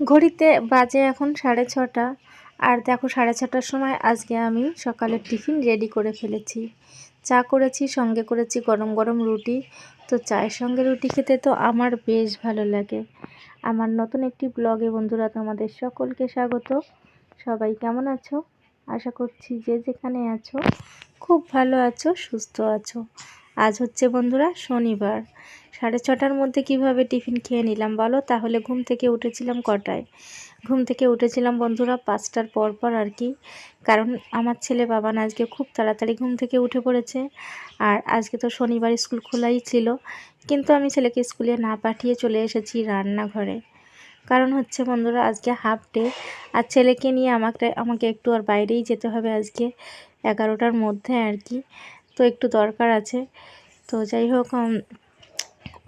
ঘড়িতে বাজে এখন সাড়ে ছটা। আর দেখো সাড়ে ছটার সময় আজকে আমি সকালের টিফিন রেডি করে ফেলেছি। চা করেছি, সঙ্গে করেছি গরম গরম রুটি। তো চায়ের সঙ্গে রুটি খেতে তো আমার বেশ ভালো লাগে। আমার নতুন একটি ব্লগে বন্ধুরা তোমাদের সকলকে স্বাগত। সবাই কেমন আছো? আশা করছি যে যেখানে আছো, খুব ভালো আছো, সুস্থ আছো। আজ হচ্ছে বন্ধুরা শনিবার। সাড়ে ছটার মধ্যে কীভাবে টিফিন খেয়ে নিলাম বলো? তাহলে ঘুম থেকে উঠেছিলাম কটায়? ঘুম থেকে উঠেছিলাম বন্ধুরা পাঁচটার পর পর আর কি। কারণ আমার ছেলে বাবান আজকে খুব তাড়াতাড়ি ঘুম থেকে উঠে পড়েছে। আর আজকে তো শনিবার স্কুল খোলাই ছিল। কিন্তু আমি ছেলেকে স্কুলে না পাঠিয়ে চলে এসেছি রান্নাঘরে। কারণ হচ্ছে বন্ধুরা আজকে হাফ ডে। আর ছেলেকে নিয়ে আমাকে আমাকে একটু আর বাইরেই যেতে হবে আজকে এগারোটার মধ্যে আর কি। তো একটু দরকার আছে। তো যাই হোক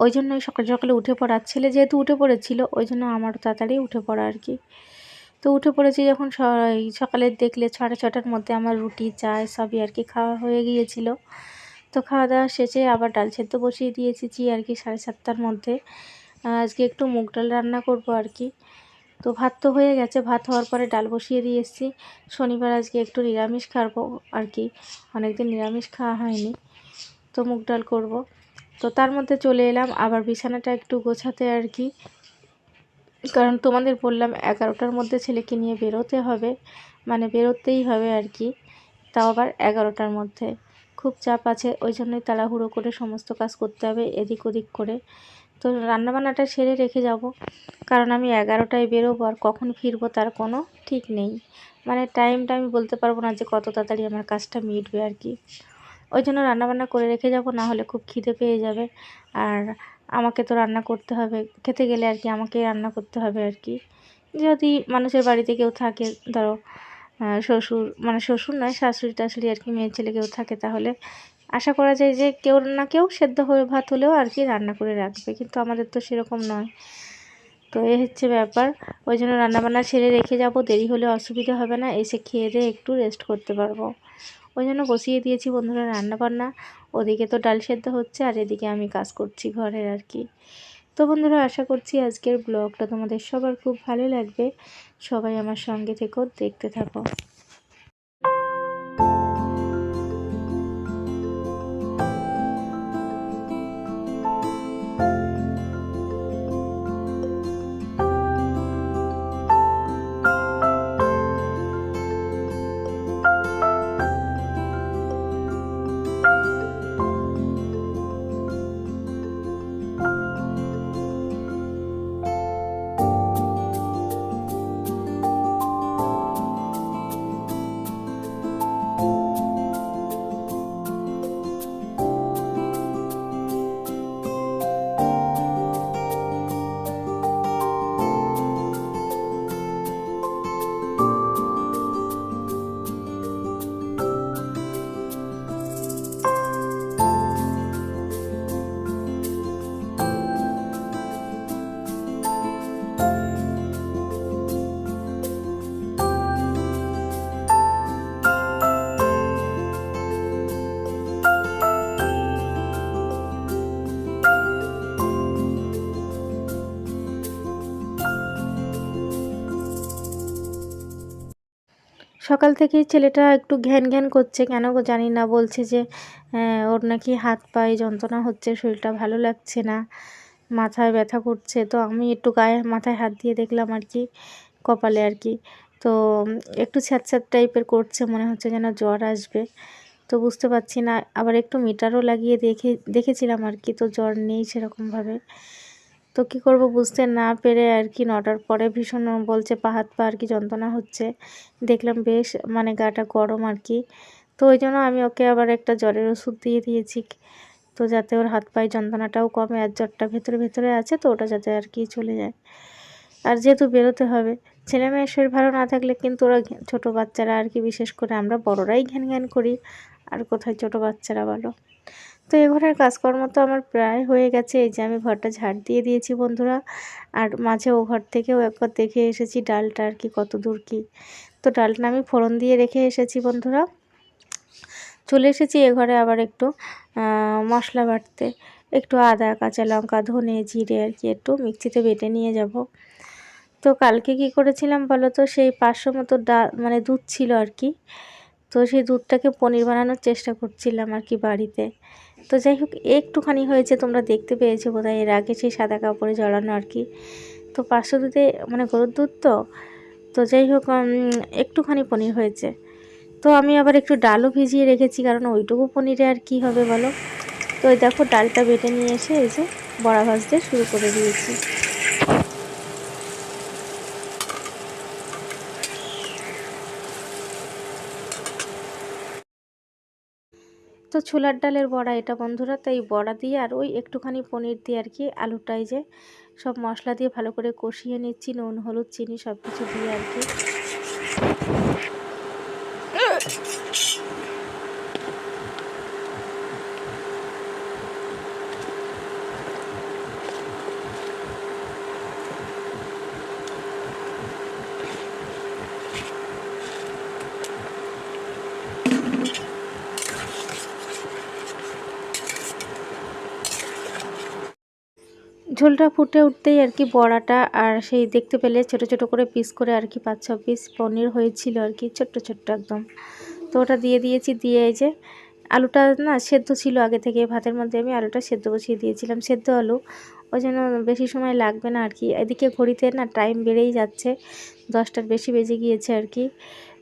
ওই জন্যই সকাল সকালে উঠে পড়ার, ছেলে যেহেতু উঠে পড়েছিল, ওই জন্য আমারও তাড়াতাড়ি উঠে পড়া আর কি। তো উঠে পড়েছি যখন সকালে দেখলে ছটা ছটার মধ্যে আমার রুটি চা সবই আর কি খাওয়া হয়ে গিয়েছিল। তো খাওয়া দাওয়া শেষে আবার ডাল সেদ্ধ বসিয়ে দিয়েছি আর কি সাড়ে সাতটার মধ্যে। আজকে একটু মুগ ডাল রান্না করব আর কি। তো ভাত তো হয়ে গেছে, ভাত হওয়ার পরে ডাল বসিয়ে দিয়ে এসেছি। শনিবার আজকে একটু নিরামিষ খাব আর কি। অনেকদিন নিরামিষ খাওয়া হয়নি। তো মুগ ডাল করব। তো তার মধ্যে চলে এলাম। আবার বিছানাটা একটু গোছাতে আর কি। কারণ তোমাদের বললাম এগারোটার মধ্যে ছেলেকে নিয়ে বেরোতে হবে। মানে বেরোতেই হবে আর কি। তাও আবার এগারোটার মধ্যে। খুব চাপ আছে। ওই জন্যই তাড়াহুড়ো করে সমস্ত কাজ করতে হবে এদিক ওদিক করে। তো রান্নাবান্নাটা সেরে রেখে যাব। কারণ আমি এগারোটায় বেরোবো আর কখন ফিরবো তার কোনো ঠিক নেই। মানে টাইমটা আমি বলতে পারব না যে কত তাড়াতাড়ি আমার কাজটা মিটবে আর কি। ওই জন্য রান্নাবান্না করে রেখে যাব, না হলে খুব খিদে পেয়ে যাবে। আর আমাকে তো রান্না করতে হবে, খেতে গেলে আর কি আমাকে রান্না করতে হবে আর কি। যদি মানুষের বাড়িতে কেউ থাকে, ধরো শ্বশুর মানে শ্বশুর নয়, শাশুড়ি টাশুড়ি আর কি, মেয়ে ছেলে কেউ থাকে তাহলে আশা করা যায় যে কেউ না কেউ সেদ্ধ হয়ে ভাত হলেও আর কি রান্না করে রাখবে, কিন্তু আমাদের তো সেরকম নয়। তো এই হচ্ছে ব্যাপার, ওই জন্য রান্নাবান্না ছেড়ে রেখে যাব, দেরি হলে অসুবিধা হবে না, এসে খেয়ে দিয়ে একটু রেস্ট করতে পারব। ওই জন্য বসিয়ে দিয়েছি বন্ধুরা রান্না বান্না ওদিকে তো ডাল সেদ্ধ হচ্ছে আর এদিকে আমি কাজ করছি ঘরের আর কি। তো বন্ধুরা আশা করছি আজকের ব্লগটা তোমাদের সবার খুব ভালো লাগবে। সবাই আমার সঙ্গে থেকেও দেখতে থাকো। সকাল থেকেই ছেলেটা একটু ঘ্যান ঘ্যান করছে। কেন জানি না, বলছে যে ওর নাকি হাত পায়ে যন্ত্রণা হচ্ছে, শরীরটা ভালো লাগছে না, মাথায় ব্যথা করছে। তো আমি একটু গায়ে, মাথায় হাত দিয়ে দেখলাম আর কি, কপালে আর কি। তো একটু ছ্যাঁত টাইপের করছে, মনে হচ্ছে যেন জ্বর আসবে। তো বুঝতে পারছি না, আবার একটু মিটারও লাগিয়ে দেখে, দেখেছিলাম আর কি, তো জ্বর নেই সেরকমভাবে। তো কি করব বুঝতে না পেরে আর কি নটার পরে ভীষণ বলছে পা হাত পা আর কি যন্ত্রণা হচ্ছে। দেখলাম বেশ মানে গাটা গরম আর কি। তো ওই জন্য আমি ওকে আবার একটা জ্বরের ওষুধ দিয়ে দিয়েছি। তো যাতে ওর হাত পায়ে যন্ত্রণাটাও কমে আর জ্বরটা ভেতরে ভেতরে আছে তো ওটা যাতে আর কি চলে যায়। আর যেহেতু বেরোতে হবে, ছেলে মেয়ের শরীর ভালো না থাকলে কিন্তু ওরা ছোটো বাচ্চারা আর কি বিশেষ করে আমরা বড়রাই ঘ্যান ঘ্যান করি। আর কোথায় ছোটো বাচ্চারা বলো? তো এ ঘরের কাজকর্ম তো আমার প্রায় হয়ে গেছে। এই যে আমি ঘরটা ঝাড় দিয়ে দিয়েছি বন্ধুরা। আর মাঝে ও ঘর থেকেও একবার দেখে এসেছি ডালটা আর কি কত দূর কী। তো ডালটা আমি ফোড়ন দিয়ে রেখে এসেছি বন্ধুরা। চলে এসেছি এ ঘরে আবার একটু মশলা বাটতে। একটু আদা, কাঁচা লঙ্কা, ধনে, জিরে আর কি একটু মিক্সিতে বেটে নিয়ে যাব। তো কালকে কি করেছিলাম বলো তো? সেই পাঁচশো মতো ডা মানে দুধ ছিল আর কি। তো সেই দুধটাকে পনির বানানোর চেষ্টা করছিলাম আর কি বাড়িতে। তো যাই হোক, একটুখানি হয়েছে, তোমরা দেখতে পেয়েছ বোধহয়। এর আগে সেই সাদা কাপড়ে জড়ানো আর কি। তো পাঁচশো দুধে মানে গরুর দুধ তো? তো যাই হোক একটুখানি পনির হয়েছে। তো আমি আবার একটু ডালও ভিজিয়ে রেখেছি, কারণ ওইটুকু পনিরে আর কি হবে বলো? তো দেখো, ডালটা বেটে নিয়ে এসে এই যে বড়া ভাজতে শুরু করে দিয়েছি। তো ছোলার ডালের বড়া এটা বন্ধুরা, তাই বড়া দিয়ে আর ওই একটুখানি পনির দিয়ে আর কি আলুটাই যে সব মশলা দিয়ে ভালো করে কষিয়ে নিচ্ছি, নুন, হলুদ, চিনি সব কিছু দিয়ে আর কি। ঝোলটা ফুটে উঠতেই আর কি বড়াটা আর সেই দেখতে পেলে ছোট ছোট করে পিস করে আর কি পাঁচ ছ পিস পনির হয়েছিল আর কি, ছোট্ট ছোট্ট একদম। তো ওটা দিয়ে দিয়েছি, দিয়ে এই যে আলুটা না সেদ্ধ ছিল আগে থেকে, ভাতের মধ্যে আমি আলুটা সেদ্ধ বসিয়ে দিয়েছিলাম, সেদ্ধ আলু। ওই জন্য বেশি সময় লাগবে না আর কি। এদিকে ঘড়িতে না টাইম বেড়েই যাচ্ছে, দশটার বেশি বেজে গিয়েছে আর কি।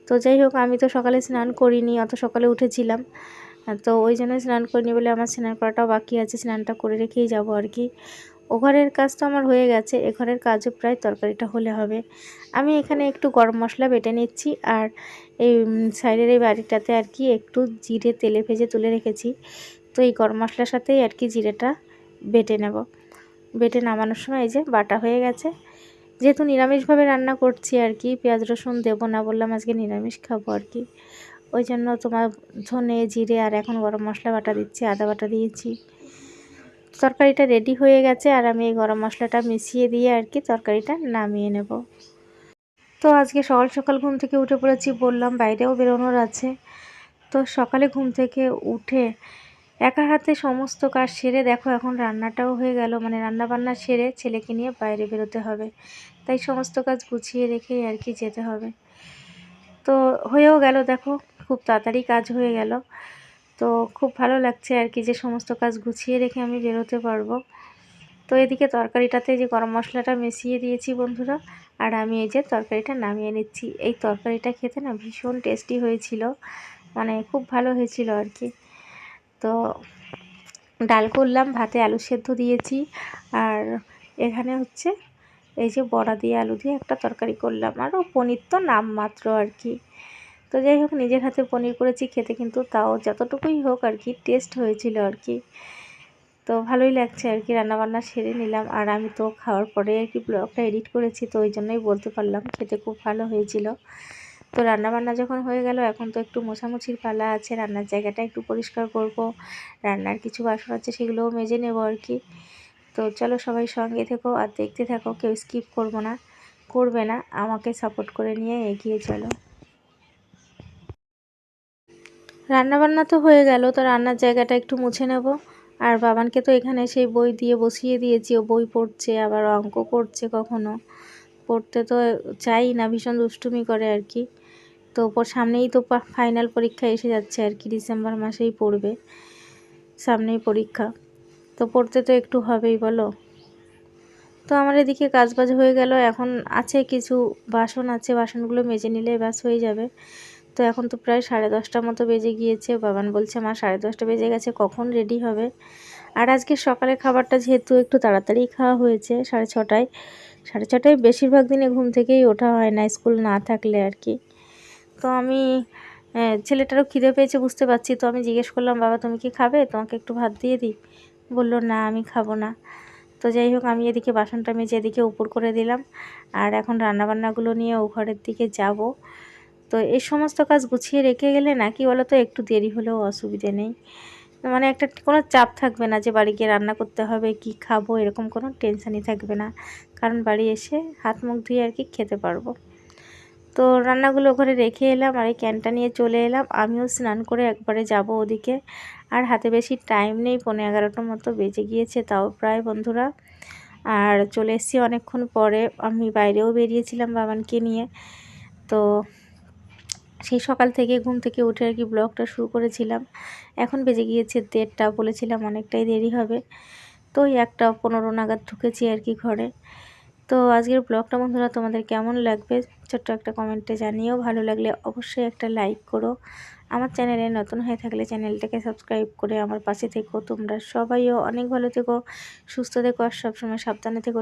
তো যাই হোক, আমি তো সকালে স্নান করিনি, অত সকালে উঠেছিলাম। তো ওই জন্য স্নান করিনি বলে আমার স্নান করাটাও বাকি আছে, স্নানটা করে রেখেই যাব আর কি। ও ঘরের কাজ তো আমার হয়ে গেছে, এ ঘরের কাজও প্রায় তরকারিটা হলে হবে। আমি এখানে একটু গরম মশলা বেটে নিচ্ছি আর এই সাইডের এই বাড়িটাতে আর কি একটু জিরে তেলে ভেজে তুলে রেখেছি। তো এই গরম মশলার সাথেই আর কি জিরেটা বেটে নেব। বেটে নামানোর সময় এই যে বাটা হয়ে গেছে। যেহেতু নিরামিষভাবে রান্না করছি আর কি, পেঁয়াজ রসুন দেবো না বললাম আজকে নিরামিষ খাব আর কি। ওই জন্য তোমার ধনে, জিরে আর এখন গরম মশলা বাটা দিচ্ছি, আদা বাটা দিয়েছি। তরকারিটা রেডি হয়ে গেছে আর আমি এই গরম মশলাটা মিশিয়ে দিয়ে আর কি তরকারিটা নামিয়ে নেব। তো আজকে সকাল সকাল ঘুম থেকে উঠে পড়েছি, বললাম বাইরেও বেরোনোর আছে। তো সকালে ঘুম থেকে উঠে একা হাতে সমস্ত কাজ সেরে দেখো এখন রান্নাটাও হয়ে গেল মানে রান্না বান্না সেরে ছেলেকে নিয়ে বাইরে বেরোতে হবে। তাই সমস্ত কাজ গুছিয়ে রেখেই আর কি যেতে হবে। তো হয়েও গেল দেখো, খুব তাড়াতাড়ি কাজ হয়ে গেল। তো খুব ভালো লাগছে আর কি যে সমস্ত কাজ গুছিয়ে রেখে আমি বেরোতে পারব। তো এদিকে তরকারিটাতে যে গরম মশলাটা মিশিয়ে দিয়েছি বন্ধুরা, আর আমি এই যে তরকারিটা নামিয়ে নিচ্ছি। এই তরকারিটা খেতে না ভীষণ টেস্টি হয়েছিল মানে খুব ভালো হয়েছিল আর কি। তো ডাল করলাম, ভাতে আলু সেদ্ধ দিয়েছি, আর এখানে হচ্ছে এই যে বড়া দিয়ে আলু দিয়ে একটা তরকারি করলাম। আরও পনির তো নাম মাত্র আর কি। তো যাই হোক, নিজের হাতে পনির করেছি, খেতে কিন্তু তাও যতটুকুই হোক আর কি টেস্ট হয়েছিল আর কি। তো ভালোই লাগছে আর কি, রান্নাবান্না সেরে নিলাম। আর আমি তো খাওয়ার পরে আর কি ব্লগটা এডিট করেছি, তো ওই জন্যই বলতে পারলাম, খেতে খুব ভালো হয়েছিল। তো রান্নাবান্না যখন হয়ে গেল, এখন তো একটু মোছামুছির পালা আছে, রান্নার জায়গাটা একটু পরিষ্কার করব। রান্নার কিছু বাসন আছে, সেগুলোও মেজে নেব আর কি। তো চলো সবাই সঙ্গে থেকো আর দেখতে থাকো, কেউ স্কিপ করব না, করবে না, আমাকে সাপোর্ট করে নিয়ে এগিয়ে চলো। রান্নাবান্না তো হয়ে গেল, তো রান্নার জায়গাটা একটু মুছে নেব। আর বাবানকে তো এখানে সেই বই দিয়ে বসিয়ে দিয়েছি, ও বই পড়ছে, আবার অঙ্ক করছে কখনো। পড়তে তো চাই না, ভীষণ দুষ্টুমি করে আর কি। তো ওপর সামনেই তো ফাইনাল পরীক্ষা এসে যাচ্ছে আর কি, ডিসেম্বর মাসেই পড়বে, সামনেই পরীক্ষা। তো পড়তে তো একটু হবেই, বলো? তো আমার এদিকে কাজবাজ হয়ে গেল, এখন আছে কিছু বাসন আছে, বাসনগুলো মেজে নিলে ব্যাস হয়ে যাবে। তো এখন তো প্রায় সাড়ে দশটার মতো বেজে গিয়েছে। বাবান বলছে, মা, সাড়ে দশটা বেজে গেছে, কখন রেডি হবে? আর আজকে সকালের খাবারটা যেহেতু একটু তাড়াতাড়ি খাওয়া হয়েছে সাড়ে ছটায় সাড়ে ছটায় বেশিরভাগ দিনে ঘুম থেকেই ওঠা হয় না, স্কুল না থাকলে আর কি। তো আমি ছেলেটারও খিদে পেয়েছে, বুঝতে পারছি। তো আমি জিজ্ঞেস করলাম, বাবা, তুমি কি খাবে? তোমাকে একটু ভাত দিয়ে দিই? বলল, না, আমি খাব না। তো যাই হোক, আমি এদিকে বাসনটা মেজে এদিকে উপর করে দিলাম। আর এখন রান্নাবান্নাগুলো নিয়ে ও ঘরের দিকে যাব। তো এই সমস্ত কাজ গুছিয়ে রেখে গেলে না কি বলো তো একটু দেরি হলেও অসুবিধে নেই। মানে একটা কোনো চাপ থাকবে না যে বাড়ি গিয়ে রান্না করতে হবে, কি খাব, এরকম কোনো টেনশানই থাকবে না। কারণ বাড়ি এসে হাত মুখ ধুয়ে আর কি খেতে পারব। তো রান্নাগুলো ঘরে রেখে এলাম আর এই ক্যানটা নিয়ে চলে এলাম। আমিও স্নান করে একবারে যাব ওদিকে। আর হাতে বেশি টাইম নেই পনেরো এগারোটার মতো বেজে গিয়েছে তাও প্রায় বন্ধুরা। আর চলে এসেছি অনেকক্ষণ পরে। আমি বাইরেও বেরিয়েছিলাম বাবানকে নিয়ে। তো সেই সকাল থেকে ঘুম থেকে উঠে আর কি ব্লগটা শুরু করেছিলাম। এখন বেজে গিয়েছে দেড়টা, বলেছিলাম অনেকটাই দেরি হবে। তো একটা পনেরো নাগাদ ঢুকেছি আর কি ঘরে। তো আজকের ব্লগটা বন্ধুরা তোমাদের কেমন লাগবে? ছোট্ট একটা কমেন্টে জানিয়েও ভালো লাগলে অবশ্যই একটা লাইক করো। আমার চ্যানেলে নতুন হয়ে থাকলে চ্যানেলটাকে সাবস্ক্রাইব করে আমার পাশে থেকো। তোমরা সবাইও অনেক ভালো থেকো, সুস্থ থেকো আর সবসময় সাবধানে থেকো।